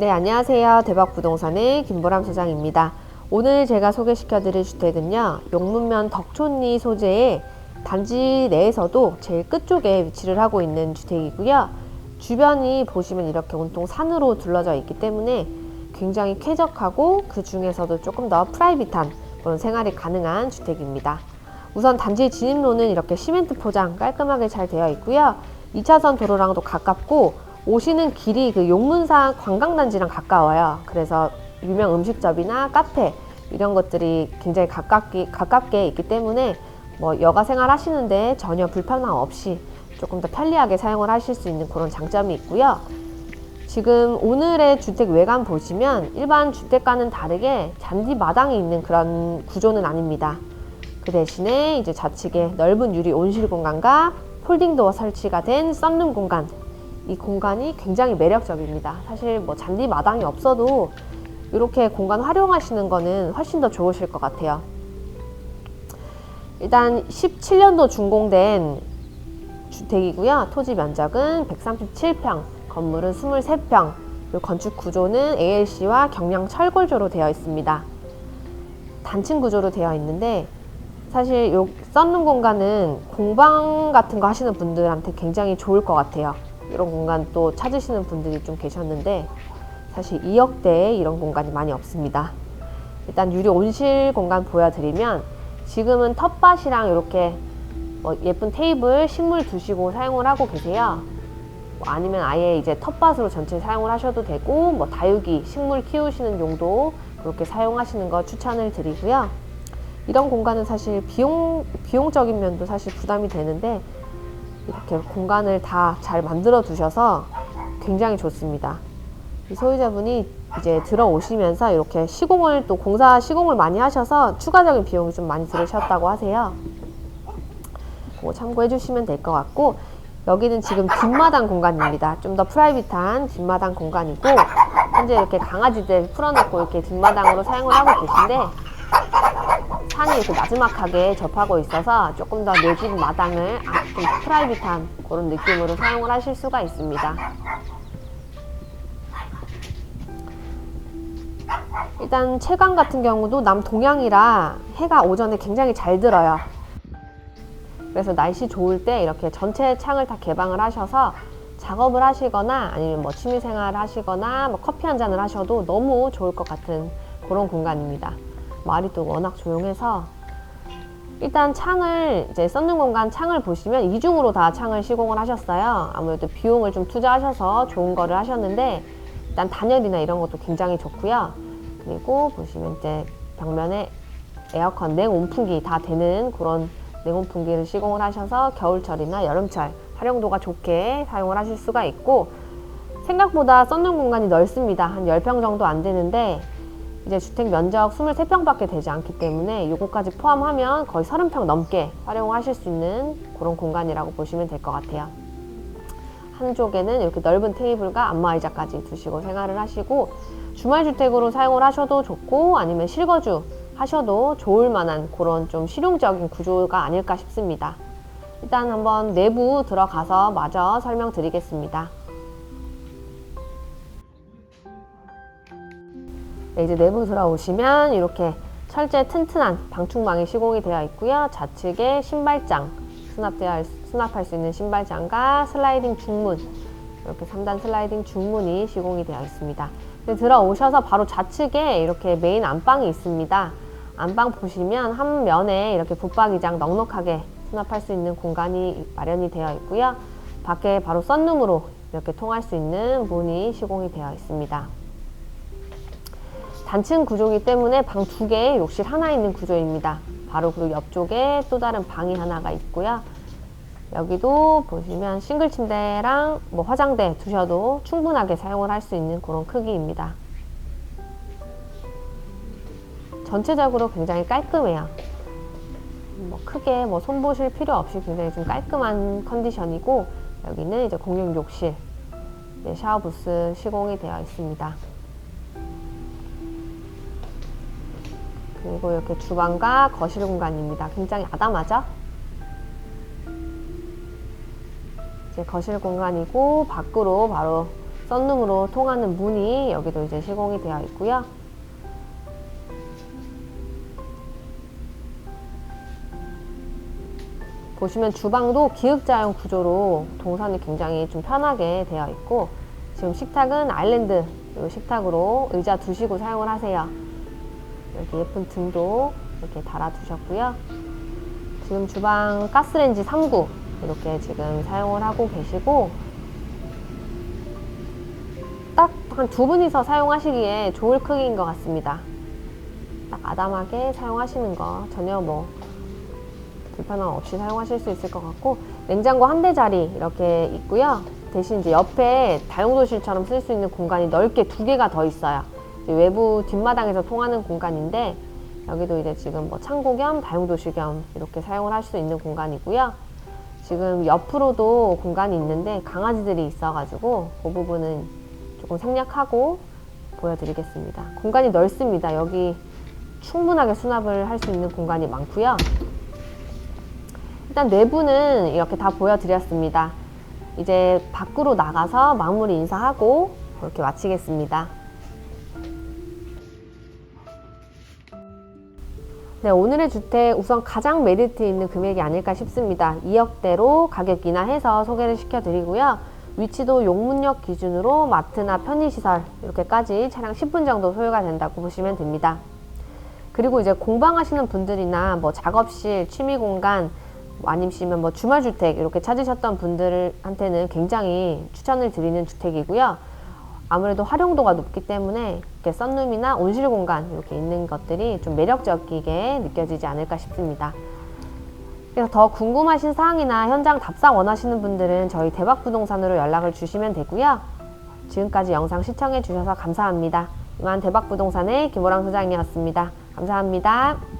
네, 안녕하세요. 대박 부동산의 김보람 소장입니다. 오늘 제가 소개시켜 드릴 주택은요, 용문면 덕촌리 소재의 단지 내에서도 제일 끝쪽에 위치를 하고 있는 주택이고요. 주변이 보시면 이렇게 온통 산으로 둘러져 있기 때문에 굉장히 쾌적하고 그 중에서도 조금 더 프라이빗한 그런 생활이 가능한 주택입니다. 우선 단지 진입로는 이렇게 시멘트 포장 깔끔하게 잘 되어 있고요. 2차선 도로랑도 가깝고 오시는 길이 그 용문산 관광단지랑 가까워요. 그래서 유명 음식점이나 카페 이런 것들이 굉장히 가깝게, 가깝게 있기 때문에 뭐 여가 생활 하시는데 전혀 불편함 없이 조금 더 편리하게 사용을 하실 수 있는 그런 장점이 있고요. 지금 오늘의 주택 외관 보시면 일반 주택과는 다르게 잔디 마당이 있는 그런 구조는 아닙니다. 그 대신에 이제 좌측에 넓은 유리 온실 공간과 폴딩 도어 설치가 된 썬룸 공간. 이 공간이 굉장히 매력적입니다. 사실 뭐 잔디 마당이 없어도 이렇게 공간 활용하시는 거는 훨씬 더 좋으실 것 같아요. 일단 17년도 준공된 주택이고요. 토지 면적은 137평, 건물은 23평, 그리고 건축 구조는 ALC와 경량 철골조로 되어 있습니다. 단층 구조로 되어 있는데 사실 요 썬룸 공간은 공방 같은 거 하시는 분들한테 굉장히 좋을 것 같아요. 이런 공간 또 찾으시는 분들이 좀 계셨는데 사실 2억대에 이런 공간이 많이 없습니다. 일단 유리 온실 공간 보여드리면 지금은 텃밭이랑 이렇게 뭐 예쁜 테이블, 식물 두시고 사용을 하고 계세요. 뭐 아니면 아예 이제 텃밭으로 전체 사용을 하셔도 되고 뭐 다육이, 식물 키우시는 용도 그렇게 사용하시는 거 추천을 드리고요. 이런 공간은 사실 비용 비용적인 면도 사실 부담이 되는데 이렇게 공간을 다 잘 만들어 두셔서 굉장히 좋습니다. 이 소유자분이 이제 들어오시면서 이렇게 시공을 또 공사 시공을 많이 하셔서 추가적인 비용이 좀 많이 들으셨다고 하세요. 그거 참고해 주시면 될 것 같고 여기는 지금 뒷마당 공간입니다. 좀 더 프라이빗한 뒷마당 공간이고 현재 이렇게 강아지들 풀어놓고 이렇게 뒷마당으로 사용을 하고 계신데 산이 이렇게 나지막하게 접하고 있어서 조금 더 내집 마당을 아, 좀 프라이빗한 그런 느낌으로 사용을 하실 수가 있습니다. 일단 채광 같은 경우도 남동향이라 해가 오전에 굉장히 잘 들어요. 그래서 날씨 좋을 때 이렇게 전체 창을 다 개방을 하셔서 작업을 하시거나 아니면 뭐 취미 생활을 하시거나 뭐 커피 한 잔을 하셔도 너무 좋을 것 같은 그런 공간입니다. 마을이 또 워낙 조용해서 일단 창을 이제 썬룸 공간 창을 보시면 이중으로 다 창을 시공을 하셨어요. 아무래도 비용을 좀 투자하셔서 좋은 거를 하셨는데 일단 단열이나 이런 것도 굉장히 좋고요. 그리고 보시면 이제 벽면에 에어컨 냉온풍기 다 되는 그런 냉온풍기를 시공을 하셔서 겨울철이나 여름철 활용도가 좋게 사용을 하실 수가 있고 생각보다 썬룸 공간이 넓습니다. 한 10평 정도 안 되는데 이제 주택 면적 23평밖에 되지 않기 때문에 요거까지 포함하면 거의 30평 넘게 활용하실 수 있는 그런 공간이라고 보시면 될 것 같아요. 한쪽에는 이렇게 넓은 테이블과 안마의자까지 두시고 생활을 하시고 주말 주택으로 사용을 하셔도 좋고 아니면 실거주 하셔도 좋을 만한 그런 좀 실용적인 구조가 아닐까 싶습니다. 일단 한번 내부 들어가서 마저 설명드리겠습니다. 네, 이제 내부 들어오시면 이렇게 철제 튼튼한 방충망이 시공이 되어 있고요. 좌측에 신발장 수납되어 수납할 수 있는 신발장과 슬라이딩 중문 이렇게 3단 슬라이딩 중문이 시공이 되어 있습니다. 들어오셔서 바로 좌측에 이렇게 메인 안방이 있습니다. 안방 보시면 한 면에 이렇게 붙박이장 넉넉하게 수납할 수 있는 공간이 마련이 되어 있고요. 밖에 바로 썬룸으로 이렇게 통할 수 있는 문이 시공이 되어 있습니다. 단층 구조이기 때문에 방 두 개, 욕실 하나 있는 구조입니다. 바로 그 옆쪽에 또 다른 방이 하나가 있고요. 여기도 보시면 싱글 침대랑 뭐 화장대 두셔도 충분하게 사용을 할 수 있는 그런 크기입니다. 전체적으로 굉장히 깔끔해요. 뭐 크게 뭐 손보실 필요 없이 굉장히 좀 깔끔한 컨디션이고 여기는 이제 공용 욕실 네, 샤워 부스 시공이 되어 있습니다. 그리고 이렇게 주방과 거실 공간입니다. 굉장히 아담하죠? 이제 거실 공간이고 밖으로 바로 썬룸으로 통하는 문이 여기도 이제 시공이 되어 있고요. 보시면 주방도 기역자형 구조로 동선이 굉장히 좀 편하게 되어 있고 지금 식탁은 아일랜드 요 식탁으로 의자 두시고 사용을 하세요. 여기 예쁜 등도 이렇게 달아 두셨고요. 지금 주방 가스레인지 3구 이렇게 지금 사용을 하고 계시고 딱 한 두 분이서 사용하시기에 좋을 크기인 것 같습니다. 딱 아담하게 사용하시는 거 전혀 뭐 불편함 없이 사용하실 수 있을 것 같고 냉장고 한대 자리 이렇게 있고요. 대신 이제 옆에 다용도실처럼 쓸 수 있는 공간이 넓게 두 개가 더 있어요. 외부 뒷마당에서 통하는 공간인데 여기도 이제 지금 뭐 창고 겸 다용도실 겸 이렇게 사용을 할 수 있는 공간이고요. 지금 옆으로도 공간이 있는데 강아지들이 있어가지고 그 부분은 조금 생략하고 보여드리겠습니다. 공간이 넓습니다. 여기 충분하게 수납을 할 수 있는 공간이 많고요. 일단 내부는 이렇게 다 보여드렸습니다. 이제 밖으로 나가서 마무리 인사하고 이렇게 마치겠습니다. 네, 오늘의 주택 우선 가장 메리트 있는 금액이 아닐까 싶습니다. 2억대로 가격 인하해서 소개를 시켜드리고요. 위치도 용문역 기준으로 마트나 편의시설 이렇게까지 차량 10분 정도 소요가 된다고 보시면 됩니다. 그리고 이제 공방하시는 분들이나 뭐 작업실, 취미 공간, 뭐 아니시면 뭐 주말주택 이렇게 찾으셨던 분들한테는 굉장히 추천을 드리는 주택이고요. 아무래도 활용도가 높기 때문에 이렇게 썬룸이나 온실 공간 이렇게 있는 것들이 좀 매력적이게 느껴지지 않을까 싶습니다. 그래서 더 궁금하신 사항이나 현장 답사 원하시는 분들은 저희 대박부동산으로 연락을 주시면 되고요. 지금까지 영상 시청해 주셔서 감사합니다. 이만 대박부동산의 김호랑 소장이었습니다. 감사합니다.